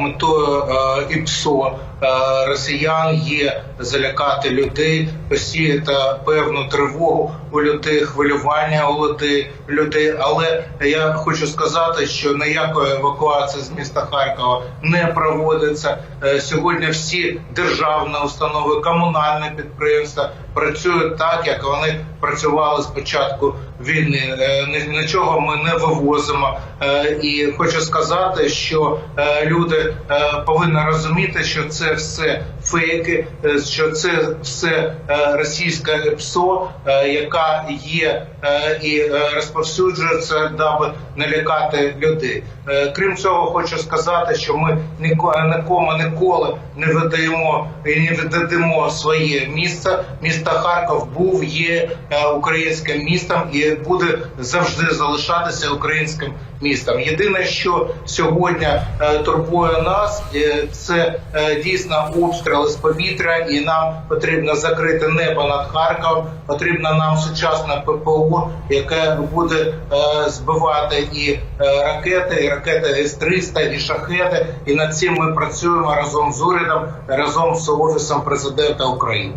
метою е, ІПСО е, росіян є залякати людей, посіяти певну тривогу у людей, хвилювання у людей, людей. Але я хочу сказати, що ніякої евакуації з міста Харкова не проводиться. Е, Сьогодні всі державні установи, комунальні підприємства працюють так, як вони працювали з початку війни. Е, Нічого ми не вивозимо. Е, І хочу сказати, що е, люди повинні розуміти, що це все фейки, що це все е, російська ПСО, яка є і розповсюджується, даби налякати людей. Крім цього, хочу сказати, що ми ніко- нікому ніколи не видаємо і не віддадимо своє місце. Місто Харків був, є е, українським містом і буде завжди залишатися українським містом. Єдине, що сьогодні е, турбує нас, е, це дійсно обстріли з повітря, і нам потрібно закрити небо над Харковом. Потрібно нам сучасне ППО, яке буде збивати і ракети, і ракети С-300, і шахеди. І над цим ми працюємо разом з урядом, разом з офісом президента України.